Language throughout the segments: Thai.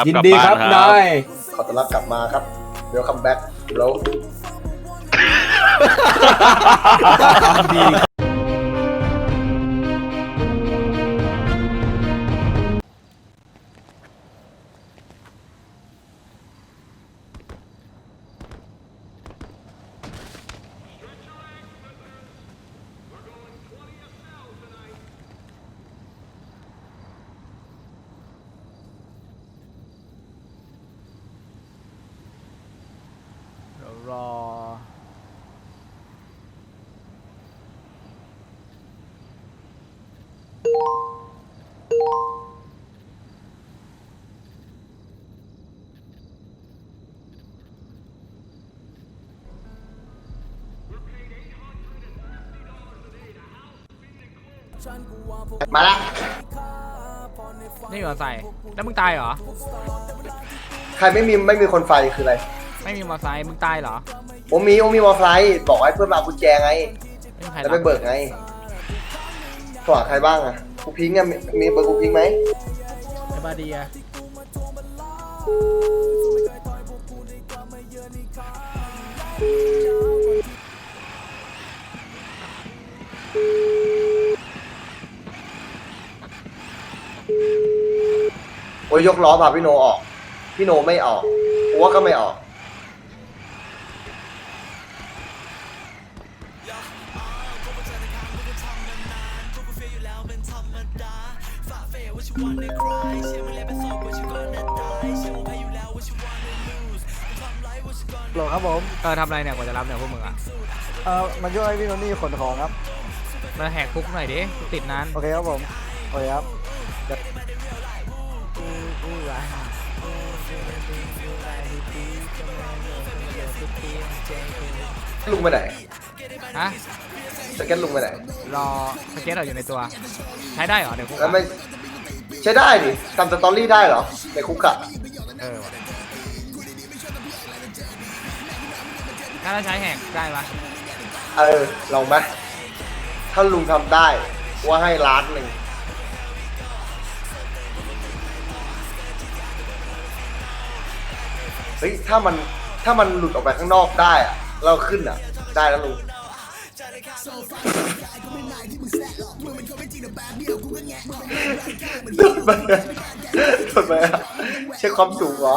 รับยินกลับดีบ้าครันบครันาบยขอต้อนรับกลับมาครับเดี๋ยวคัมแบ็กแล้วเดี๋ มาละนี่เหรอใส่แล้วมึงตายเหรอ ใครไม่มีไม่มีคนไฟคืออะไรไม่มีมอไซค์มึงตายเหรอโอมีโอมีมอไฟบอกให้เพื่อนมาเอากุญแจไง ไม่มีใครแล้วรัไปบเบิกไงโทรหาใครบ้างอะกูพิงค์อะมีมีเบอร์กูพิงค์ไหมไอ้บาเดีย โอ้ยยกล้อพาพี่โนออก พี่โนไม่ออกกูว่าก็ไม่ออก โหลครับผม เออทำอะไรเนี่ยกว่าจะรับเนี่ยพวกมึงอะเอ่อมาช่วยพี่โนนี่ขนของครับ มาแหกคุกหน่อยดิกูติดนาน โอเคครับผม โอเคครับ ลุงไปไหนฮะสเก็ตลุงไปไหนรอสเก็ตเราอยู่ในตัว ใช้ได้เหรอเดี๋ยวคุกแล้วอะไม่ใช้ได้ดิทำสตอรี่ได้เหรอในคุกอะเออว่ะถ้าเราใช้แหกได้ปะเออลองไหมถ้าลุงทำได้ว่าให้ล้านหนึ่งเฮ้ยถ้ามัน ถ้ามันหลุดออกไปข้างนอกได้อะเราขึ้นอะได้แล้วลุงโดนไปอะโดนไปอะเช็คความสูงเหรอ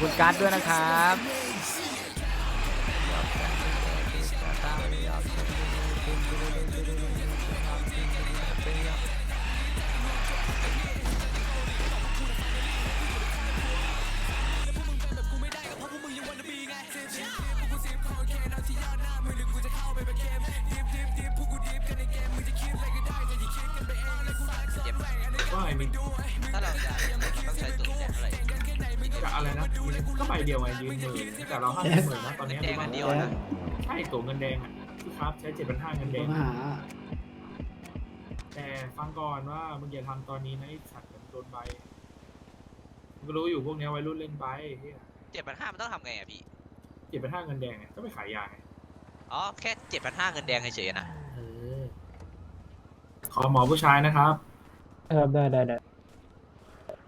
คุณการ์ดด้วยนะครับว่าไงมิน อะไรนะก็ใบเดียวไงยืนหมื่นแต่เราห้าหมื่นนะตอนนี้แดงอันเดียวนะใช่ตัวเงินแดงอะที่ครับใช้เจ็ดพันห้าเงินแดงแต่ฟังก่อนว่ามึงอย่าทำตอนนี้นะไอ้สัตว์มันโดนใบมึงก็รู้อยู่พวกเนี้ยวัยรุ่นเล่นใบเฮียเจ็ดพันห้ามันต้องทำไงอะพี่ เจ็ดพันห้าเงินแดงไงก็ไปขายยาไงอ๋อ แค่เจ็ดพันห้าเงินแดงเฉยๆนะ เออขอหมอผู้ชายนะครับ ครับได้ได้ได้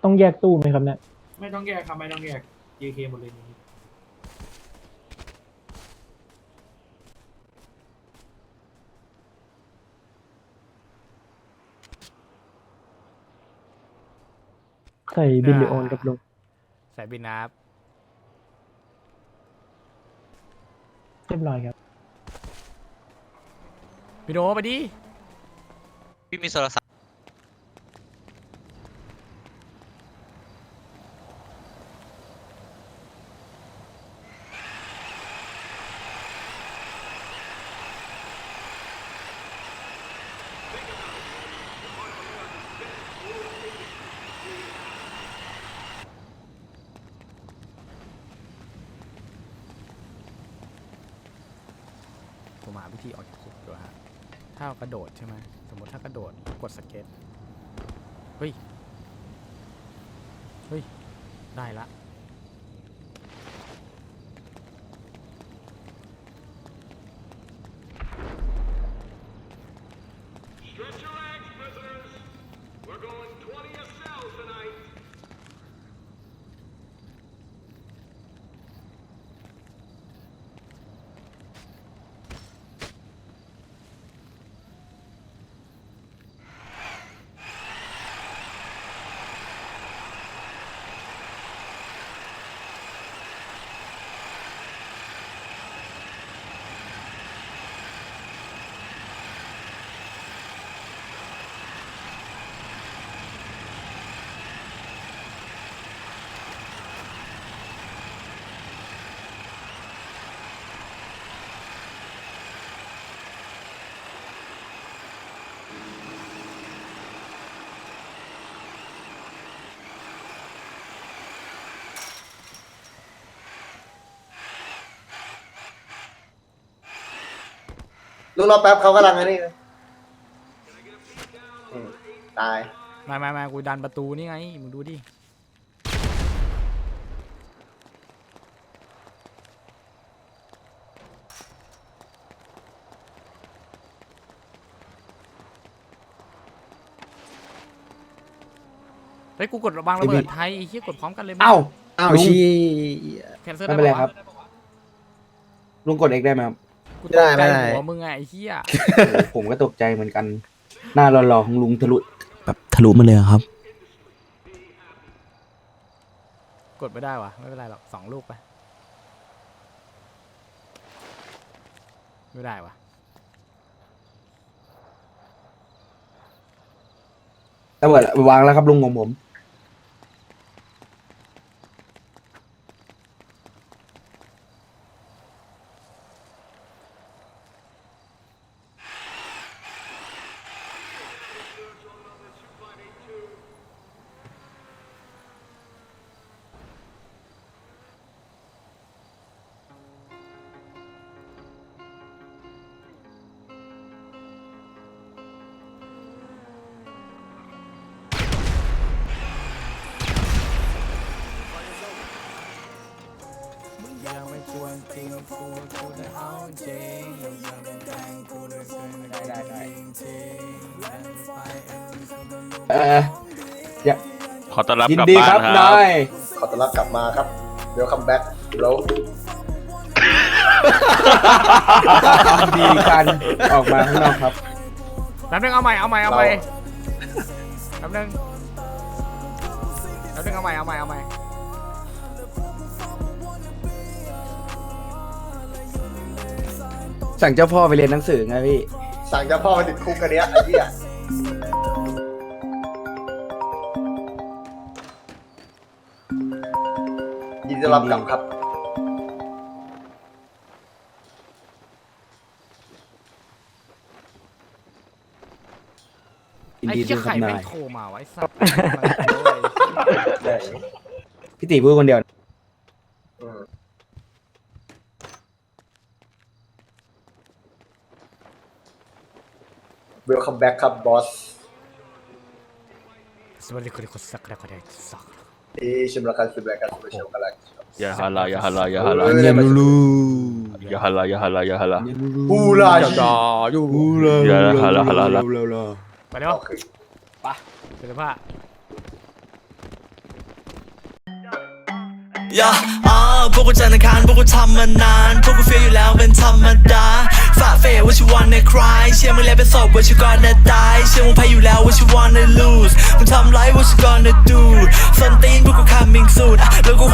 ต้องแยกตู้ไหมครับเนี่ย ไม่ต้องแยกครับไม่ต้องแยก JK หมดเลยนี่ใส่บินหรือโอนกับลุงใส่บินนะครับเรียบร้อยครับพี่โดไปดิพี่มีโทรศัพท์ ผมหา วิธีออกจากคุกด้วยฮะถ้ากระโดดใช่ไหมสมมติถ้ากระโดดกดสเก็ตเฮ้ย เฮ้ย ได้ละ ลุงรอแป๊บเขากำลังไอ้นี่เลยอืมตาย มามามากูดันประตูนี่ไง มึงดูดิ เฮ้ย กูกดวางระเบิดไทยไอ้เหี้ยกดพร้อมกันเลยเอ้าเอ้าลุงชี้ แคนเซิลไม่เป็นไรครับ ลุงกดเอกได้ไหมครับ กูตกใจหัวมึงไงไอ้เหี้ยโอ้โหผมก็ตกใจเหมือนกัน หน้าหล่อๆของลุงทะลุแบบทะลุมาเลยอะครับ กดไม่ได้วะไม่เป็นไรหรอกสองลูกไปไม่ได้วะระเบิดวางแล้วครับลุงของผม กูกูจะเอาจริงยังเป็นแกงกูด้วยเกินได้ได้ได้ทิ้งและไฟเอ็มเขาก็ลุกเอออย่าขอต้อนรับยินกลับดีบ้านครับครันายขอต้อนรับกลับมาครับเดี๋ยวคัมแบ็กแล้วยินดีกันออกมาข้างนอกครับ แป๊บนึงเอาใหม่เอาใหม่เอาใหม่แป๊บนึงแป๊บนึงเอาใหม่เอาใหม่เอาใหม่ สั่งเจ้าพ่อไปเรียนหนังสือไงพี่ สั่งเจ้าพ่อมาติดคุกกันเนี้ยไอ้เหี้ยยินดีต้อนรับกลับครับ ยินไอ้ดีเหี้ด้วยยคไข่รับแม่นางยโทรมาไว้สัตว์ พี่ตีพูดคนเดียวเวล คัมแบ็กครับบอสสวัสดีคุณคุณสักแล้วก็ได้สักดีชิมละกันชิมละกันชิมละกันอย่าฮาลาอย่าฮาลาอย่าฮาลาเออเนียนลูอย่าฮาลาอย่าฮาลาอย่าฮาลาบูราจอชีอยู่อย่าฮาลาฮาลาฮาลาไปเร็วโอเคเสื้อผ้า ย่าอ่าพวกกูจันทร์อังคารพวกกูทำมานาน พวกกูเฟียอยู่แล้วเป็นธรรมดาฝ่าเฟยว่าชิวันในคลายเชื่อมึงแล้วเป็นศพว่าชิวก่อนจะตาย เชื่อมึงแพ้อยู่แล้วว่าชิวันใน lose มึงทำไรว่าชิ gonna do สันตีนพวกกู coming soon แล้วกู